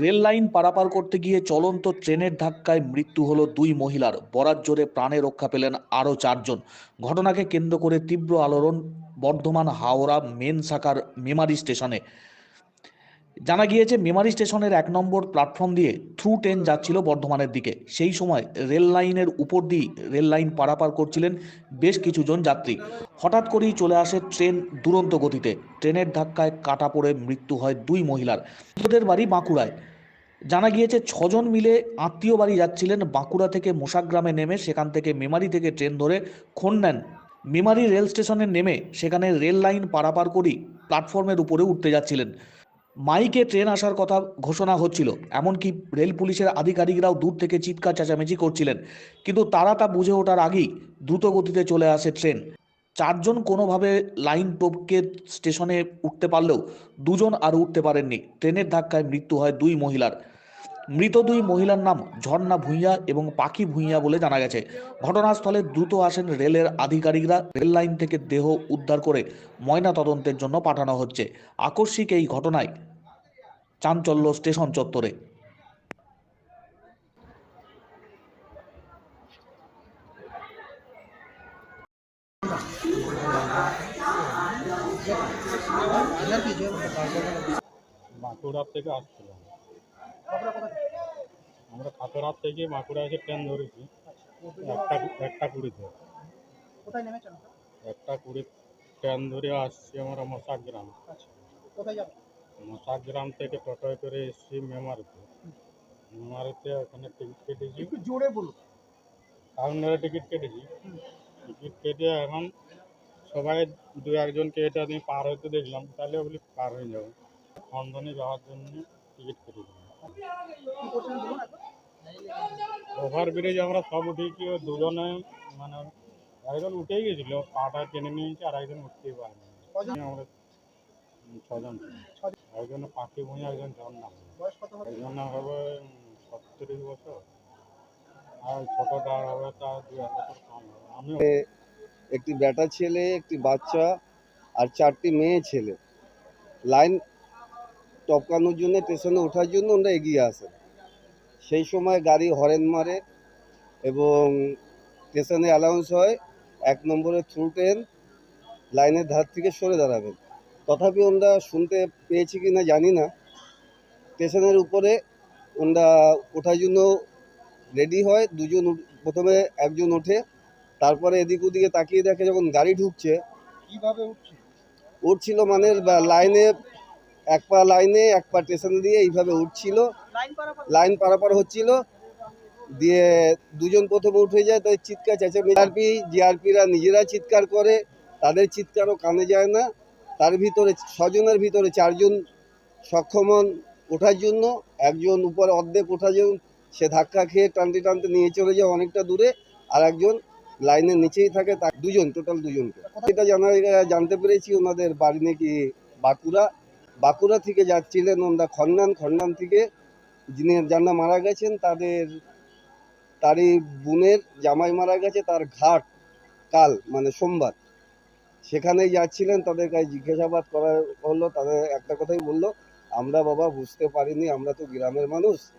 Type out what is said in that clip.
Rail line পারাপার করতে গিয়ে চলন্ত ট্রেনের ধাক্কায় মৃত্যু হলো দুই মহিলার। বরাত জোরে প্রাণে রক্ষা পেলেন আরও চারজন। ঘটনাকে কেন্দ্র করে তীব্র আলোড়ন বর্ধমান হাওড়া মেন শাখার মেমারি স্টেশনে। জানা গিয়েছে, মেমারি স্টেশনের এক নম্বর প্ল্যাটফর্ম দিয়ে থ্রু ট্রেন যাচ্ছিল বর্ধমানের দিকে। সেই সময় রেল লাইনের উপর দিয়ে রেল লাইন পারাপার করছিলেন বেশ কিছুজন যাত্রী। হঠাৎ করেই চলে আসে ট্রেন দুরন্ত গতিতে। ট্রেনের ধাক্কায় কাটা পড়ে মৃত্যু হয় দুই মহিলার। ওদের বাড়ি বাঁকুড়ায়। জানা গিয়েছে, ছজন মিলে আত্মীয় বাড়ি যাচ্ছিলেন বাঁকুড়া থেকে মোশাগ্রামে নেমে, সেখান থেকে মেমারি থেকে ট্রেন ধরে খন নেন। মেমারি রেল স্টেশনে নেমে, সেখানে রেল লাইন পারাপার করেই প্ল্যাটফর্মের উপরে উঠতে যাচ্ছিলেন। মাইকে ট্রেন আসার কথা ঘোষণা হচ্ছিল, এমনকি রেল পুলিশের আধিকারিকরাও দূর থেকে চিৎকার চেঁচামেচি করছিলেন। কিন্তু তারা তা বুঝে ওঠার আগেই দ্রুত গতিতে চলে আসে ট্রেন। চারজন কোনোভাবে লাইন টপকে স্টেশনে উঠতে পারলেও দুজন আর উঠতে পারেননি। ট্রেনের ধাক্কায় মৃত্যু হয় দুই মহিলার। মৃত দুই মহিলার নাম ঝর্ণা ভূঁইয়া এবং পাখি ভূঁইয়া বলে জানা গেছে। ঘটনাস্থলে দ্রুত আসেন রেলের আধিকারিকরা। রেল লাইন থেকে দেহ উদ্ধার করে ময়না তদন্তের জন্য পাঠানো হচ্ছে। আকস্মিক এই ঘটনায় চাঞ্চল্য স্টেশন চত্বরে। বাঁকুড়ার থেকে আসছিলাম আমরা খাতড়ার থেকে বাঁকুড়া এসে ট্রেন ধরেছি। একটা একটা কুড়িতে কোথায় নেমেছেন? একটা কুড়ি ট্রেন ধরে আসছি আমরা মশাগ্রাম। আচ্ছা কোথায় যাবেন? মশাগ্রাম থেকে টোটোয় করে এসছি মেমারিতে। মেমারিতে ওখানে টিকিট কেটেছি। একটু জোরে বলুন। কাউন্টারে টিকিট কেটেছি। টিকিট কেটে এখন সবাই দু একজনকে এটা আমি পার হতে দেখলাম। তাহলে বলি পার হয়ে যাব। খন্দনে যাওয়ার জন্য টিকিট কেটেছি কি করছেন বলুন একবার। ওভার ব্রিজ আমরা সব উঠেছি ও দুজনে মানে একজন উঠেই গেছিল পাটা টেনে নিয়েছে আর একজন উঠতেই পারেনি? আমরা ছজন। একজন পাখি ভুঁই একজন ঝর্ণা একজন হবে সত্তরিশ বছর। আর ছোটটা হবে তার দু এক বছর কম হবে। আমি একটি বেটা ছেলে একটি বাচ্চা আর চারটি মেয়ে ছেলে। লাইন টপকানোর জন্য স্টেশনে ওঠার জন্য ওরা এগিয়ে আসে। সেই সময় গাড়ি হরেন মারে এবং স্টেশনে অ্যালাউন্স হয় এক নম্বরে থ্রু ট্রেন লাইনের ধার থেকে সরে দাঁড়াবেন। তথাপি ওরা শুনতে পেয়েছি কি না জানি না। স্টেশনের উপরে ওরা ওঠার জন্য রেডি হয় দুজন প্রথমে একজন ওঠে তারপরে এদিক ওদিকে তাকিয়ে দেখে যখন গাড়ি ঢুকছে কীভাবে উঠছে? উঠছিল মানে লাইনে এক পা লাইনে এক পা স্টেশন দিয়ে এইভাবে উঠছিল। লাইন পারাপার হচ্ছিল। দিয়ে দুজন প্রথমে উঠে যায়, তাদের চিৎকার চেঁচে জিআরপি জিআরপিরা নিজেরা চিৎকার করে, তাদের চিৎকারও কানে যায় না। তার ভিতরে ছজনের ভিতরে চারজন সক্ষমন ওঠার জন্য। একজন উপরে অর্ধেক ওঠার জন্য সে ধাক্কা খেয়ে টানতে টানতে নিয়ে চলে যায় অনেকটা দূরে। আর একজন লাইনের নিচেই থাকে তা দুজন, টোটাল দুজনকে। এটা জানা জানতে পেরেছি ওনাদের বাড়ি নাকি বাঁকুড়া। বাঁকুড়া থেকে যাচ্ছিলেন ওনারা খন্ডান খন্ডান থেকে যিনি যারা মারা গেছেন, তাদের, তারই বোনের জামাই মারা গেছে, তার ঘাট কাল মানে সোমবার। সেখানেই যাচ্ছিলেন, তাদের কাছে জিজ্ঞাসাবাদ করা হলো, তাদের একটা কথাই বলল, আমরা বাবা বুঝতে পারিনি, আমরা তো গ্রামের মানুষ।